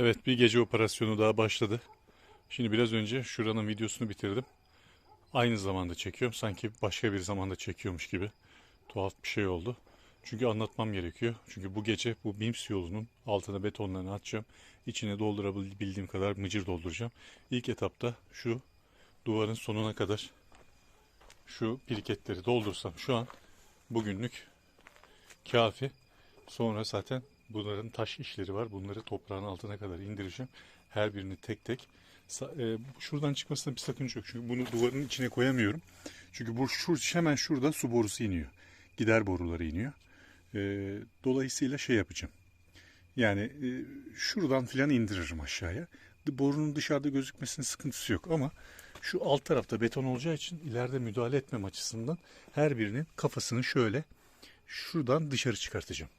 Evet bir gece operasyonu daha başladı. Şimdi biraz önce şuranın videosunu bitirdim. Aynı zamanda çekiyorum. Sanki başka bir zamanda çekiyormuş gibi. Tuhaf bir şey oldu. Çünkü anlatmam gerekiyor. Çünkü bu gece bu BIMS yolunun altına betonlarını atacağım. İçine doldurabildiğim kadar mıcır dolduracağım. İlk etapta şu duvarın sonuna kadar şu piriketleri doldursam şu an bugünlük kafi. Sonra zaten bunların taş işleri var. Bunları toprağın altına kadar indireceğim. Her birini tek tek. E, şuradan çıkmasına bir sakınca yok. Çünkü bunu duvarın içine koyamıyorum. Çünkü bu şu, hemen şurada su borusu iniyor. Gider boruları iniyor. E, dolayısıyla şey yapacağım. Yani e, şuradan filan indiririm aşağıya. Borunun dışarıda gözükmesinin sıkıntısı yok ama şu alt tarafta beton olacağı için ileride müdahale etmem açısından her birinin kafasını şöyle şuradan dışarı çıkartacağım.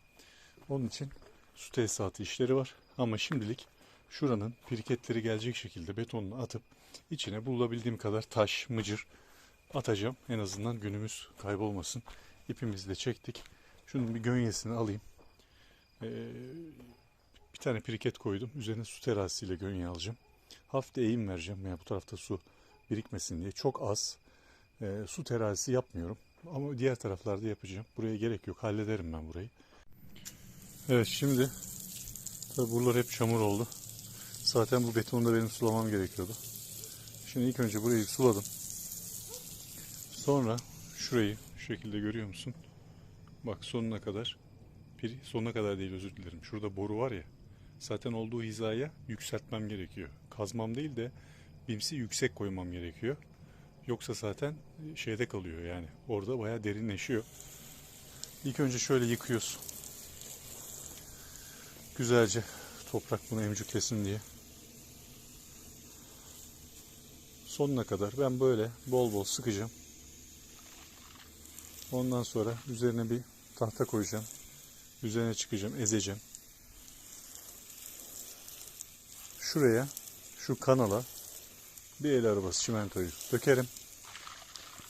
Onun için su tesisatı işleri var. Ama şimdilik şuranın piriketleri gelecek şekilde betonunu atıp içine bulabildiğim kadar taş, mıcır atacağım. En azından günümüz kaybolmasın. İpimizi de çektik. Şunun bir gönyesini alayım. Ee, bir tane piriket koydum. Üzerine su terazisiyle gönye alacağım. De eğim vereceğim. Yani bu tarafta su birikmesin diye. Çok az e, su terazisi yapmıyorum. Ama diğer taraflarda yapacağım. Buraya gerek yok. Hallederim ben burayı. Evet şimdi tabi buralar hep çamur oldu. Zaten bu betonu da benim sulamam gerekiyordu. Şimdi ilk önce burayı suladım. Sonra şurayı şu şekilde görüyor musun? Bak sonuna kadar. Bir sonuna kadar değil özür dilerim. Şurada boru var ya. Zaten olduğu hizaya yükseltmem gerekiyor. Kazmam değil de bimsi yüksek koymam gerekiyor. Yoksa zaten şeyde kalıyor yani. Orada bayağı derinleşiyor. İlk önce şöyle yıkıyorsun. Güzelce toprak bunu emcüklesin diye. Sonuna kadar ben böyle bol bol sıkacağım. Ondan sonra üzerine bir tahta koyacağım. Üzerine çıkacağım, ezeceğim. Şuraya, şu kanala bir el arabası çimentoyu dökerim.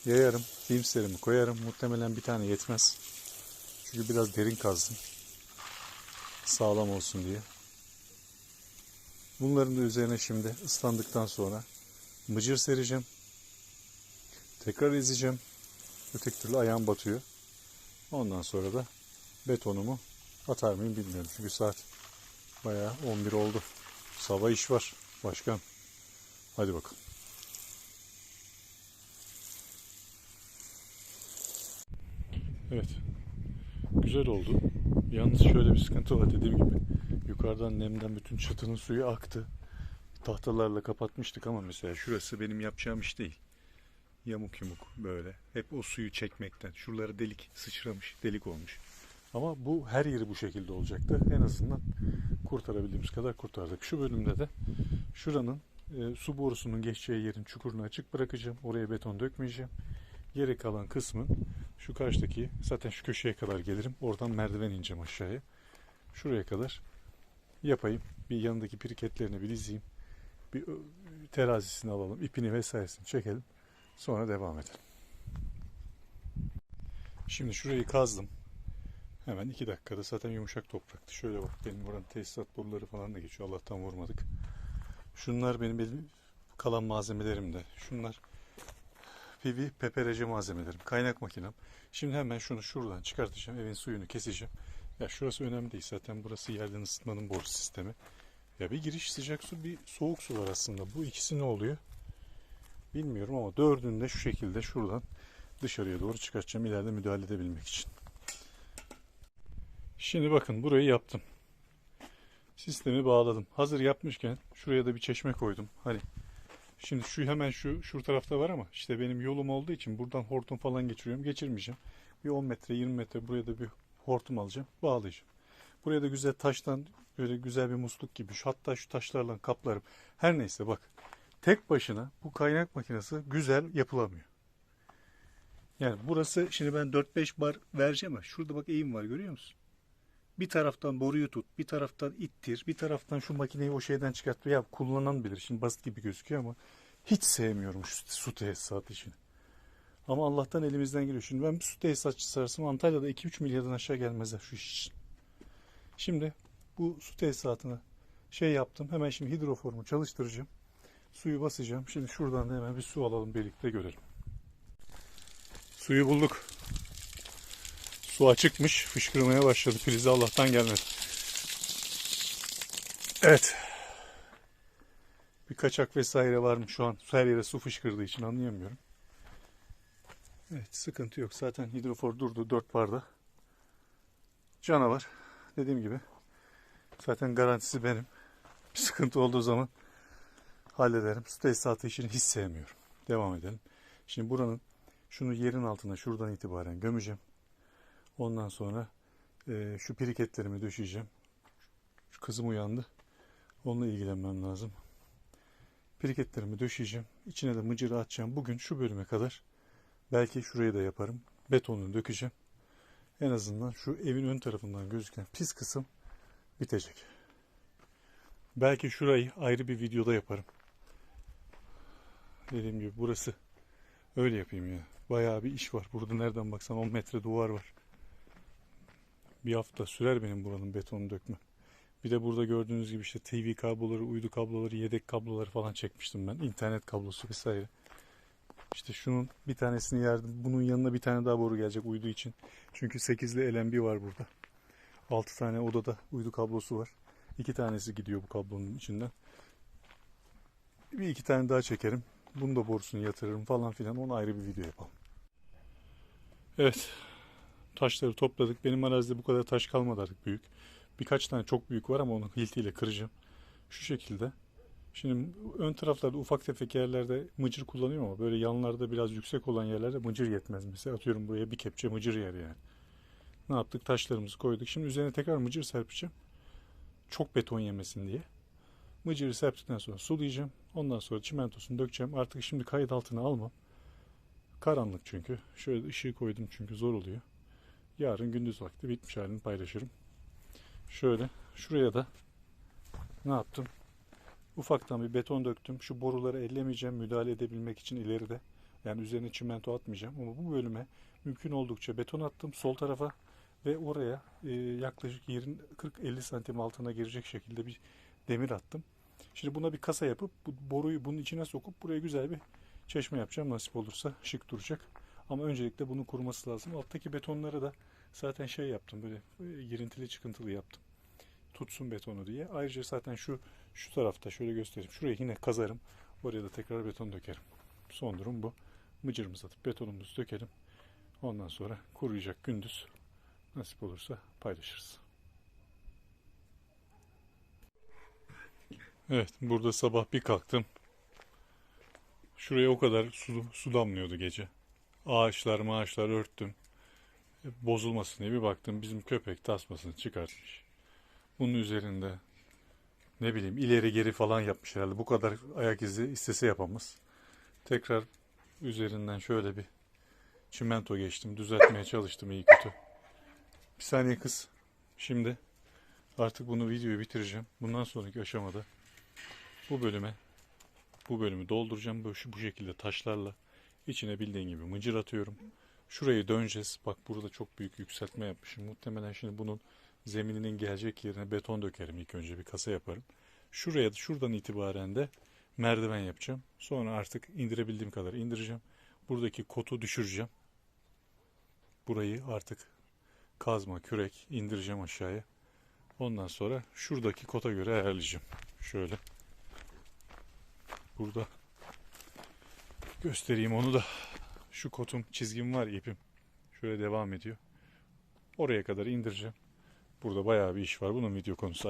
Yayarım, filmserimi koyarım. Muhtemelen bir tane yetmez. Çünkü biraz derin kazdım. Sağlam olsun diye. Bunların da üzerine şimdi ıslandıktan sonra mıcır sereceğim. Tekrar ezeceğim. Öteki türlü ayağım batıyor. Ondan sonra da betonumu atar mıyım bilmiyorum. Çünkü saat bayağı 11 oldu. Sabah iş var başkan. Hadi bakalım. Evet. Güzel oldu. Yalnız şöyle bir sıkıntı var dediğim gibi. Yukarıdan nemden bütün çatının suyu aktı. Tahtalarla kapatmıştık ama mesela şurası benim yapacağım iş değil. Yamuk yumuk böyle. Hep o suyu çekmekten. Şuralara delik sıçramış, delik olmuş. Ama bu her yeri bu şekilde olacaktı. En azından kurtarabildiğimiz kadar kurtardık. Şu bölümde de şuranın e, su borusunun geçeceği yerin çukurunu açık bırakacağım. Oraya beton dökmeyeceğim. Geri kalan kısmın şu karşıdaki zaten şu köşeye kadar gelirim. Oradan merdiven ineceğim aşağıya. Şuraya kadar yapayım. Bir yanındaki piriketlerini bir dizeyim. Bir terazisini alalım. ipini vesairesini çekelim. Sonra devam edelim. Şimdi şurayı kazdım. Hemen iki dakikada zaten yumuşak topraktı. Şöyle bak benim buranın tesisat boruları falan da geçiyor. Allah'tan vurmadık. Şunlar benim, benim kalan malzemelerim de. Şunlar PV peperece malzemelerim. Kaynak makinem. Şimdi hemen şunu şuradan çıkartacağım. Evin suyunu keseceğim. Ya şurası önemli değil. Zaten burası yerden ısıtmanın boru sistemi. Ya bir giriş sıcak su bir soğuk su var aslında. Bu ikisi ne oluyor? Bilmiyorum ama dördünü de şu şekilde şuradan dışarıya doğru çıkartacağım. ileride müdahale edebilmek için. Şimdi bakın burayı yaptım. Sistemi bağladım. Hazır yapmışken şuraya da bir çeşme koydum. Hani şimdi şu hemen şu şu tarafta var ama işte benim yolum olduğu için buradan hortum falan geçiriyorum. Geçirmeyeceğim. Bir 10 metre 20 metre buraya da bir hortum alacağım. Bağlayacağım. Buraya da güzel taştan böyle güzel bir musluk gibi. Şu, hatta şu taşlarla kaplarım. Her neyse bak. Tek başına bu kaynak makinesi güzel yapılamıyor. Yani burası şimdi ben 4-5 bar vereceğim ama şurada bak eğim var görüyor musun? Bir taraftan boruyu tut, bir taraftan ittir, bir taraftan şu makineyi o şeyden çıkart. Ya kullanan bilir. Şimdi basit gibi gözüküyor ama hiç sevmiyorum şu su tesisatı işini. Ama Allah'tan elimizden geliyor. Şimdi ben bir su tesisatçısı arasam Antalya'da 2-3 milyardan aşağı gelmezler şu iş için. Şimdi bu su tesisatını şey yaptım. Hemen şimdi hidroformu çalıştıracağım. Suyu basacağım. Şimdi şuradan da hemen bir su alalım birlikte görelim. Suyu bulduk. Su açıkmış. Fışkırmaya başladı. Prize Allah'tan gelmedi. Evet. Bir kaçak vesaire var mı şu an? Her yere su fışkırdığı için anlayamıyorum. Evet sıkıntı yok. Zaten hidrofor durdu. 4 barda. Canavar. Dediğim gibi. Zaten garantisi benim. Bir sıkıntı olduğu zaman hallederim. Su tesisatı işini hiç sevmiyorum. Devam edelim. Şimdi buranın şunu yerin altına şuradan itibaren gömeceğim. Ondan sonra e, şu piriketlerimi döşeyeceğim. Şu kızım uyandı. Onunla ilgilenmem lazım. Piriketlerimi döşeyeceğim. İçine de mıcırı atacağım. Bugün şu bölüme kadar belki şurayı da yaparım. Betonunu dökeceğim. En azından şu evin ön tarafından gözüken pis kısım bitecek. Belki şurayı ayrı bir videoda yaparım. Dediğim gibi burası öyle yapayım ya. Bayağı bir iş var. Burada nereden baksan 10 metre duvar var. Bir hafta sürer benim buranın betonu dökme. Bir de burada gördüğünüz gibi işte TV kabloları, uydu kabloları, yedek kabloları falan çekmiştim ben. İnternet kablosu vesaire. İşte şunun bir tanesini yerdim. Bunun yanına bir tane daha boru gelecek uydu için. Çünkü 8'li LNB var burada. 6 tane odada uydu kablosu var. 2 tanesi gidiyor bu kablonun içinden. Bir iki tane daha çekerim. Bunu da borusunu yatırırım falan filan. Onu ayrı bir video yapalım. Evet. Taşları topladık. Benim arazide bu kadar taş kalmadı artık büyük. Birkaç tane çok büyük var ama onu hiltiyle kıracağım. Şu şekilde. Şimdi ön taraflarda ufak tefek yerlerde mıcır kullanıyorum ama böyle yanlarda biraz yüksek olan yerlerde mıcır yetmez. Mesela atıyorum buraya bir kepçe mıcır yer yani. Ne yaptık? Taşlarımızı koyduk. Şimdi üzerine tekrar mıcır serpeceğim. Çok beton yemesin diye. Mıcırı serptikten sonra sulayacağım. Ondan sonra çimentosunu dökeceğim. Artık şimdi kayıt altına almam. Karanlık çünkü. Şöyle ışığı koydum çünkü zor oluyor. Yarın gündüz vakti bitmiş halini paylaşırım. Şöyle şuraya da ne yaptım? Ufaktan bir beton döktüm. Şu boruları ellemeyeceğim müdahale edebilmek için ileride. Yani üzerine çimento atmayacağım. Ama bu bölüme mümkün oldukça beton attım sol tarafa ve oraya e, yaklaşık yerin 40-50 santim altına girecek şekilde bir demir attım. Şimdi buna bir kasa yapıp bu boruyu bunun içine sokup buraya güzel bir çeşme yapacağım nasip olursa şık duracak. Ama öncelikle bunun kuruması lazım. Alttaki betonları da zaten şey yaptım böyle girintili çıkıntılı yaptım. Tutsun betonu diye. Ayrıca zaten şu şu tarafta şöyle göstereyim. Şuraya yine kazarım. Oraya da tekrar beton dökerim. Son durum bu. Mıcırımızı atıp betonumuzu dökelim. Ondan sonra kuruyacak gündüz. Nasip olursa paylaşırız. Evet, burada sabah bir kalktım. Şuraya o kadar su, su damlıyordu gece. Ağaçlar maaşlar örttüm. Bozulmasın diye bir baktım bizim köpek tasmasını çıkartmış. Bunun üzerinde ne bileyim ileri geri falan yapmış herhalde. Bu kadar ayak izi istese yapamaz. Tekrar üzerinden şöyle bir çimento geçtim. Düzeltmeye çalıştım iyi kötü. Bir saniye kız. Şimdi artık bunu videoyu bitireceğim. Bundan sonraki aşamada bu bölüme bu bölümü dolduracağım bu, bu şekilde taşlarla. İçine bildiğin gibi mıcır atıyorum. Şurayı döneceğiz. Bak burada çok büyük yükseltme yapmışım. Muhtemelen şimdi bunun zemininin gelecek yerine beton dökerim. İlk önce bir kasa yaparım. Şuraya şuradan itibaren de merdiven yapacağım. Sonra artık indirebildiğim kadar indireceğim. Buradaki kotu düşüreceğim. Burayı artık kazma, kürek indireceğim aşağıya. Ondan sonra şuradaki kota göre ayarlayacağım. Şöyle. Burada göstereyim onu da. Şu kotum, çizgim var ipim. Şöyle devam ediyor. Oraya kadar indireceğim. Burada bayağı bir iş var. Bunun video konusu ayrı.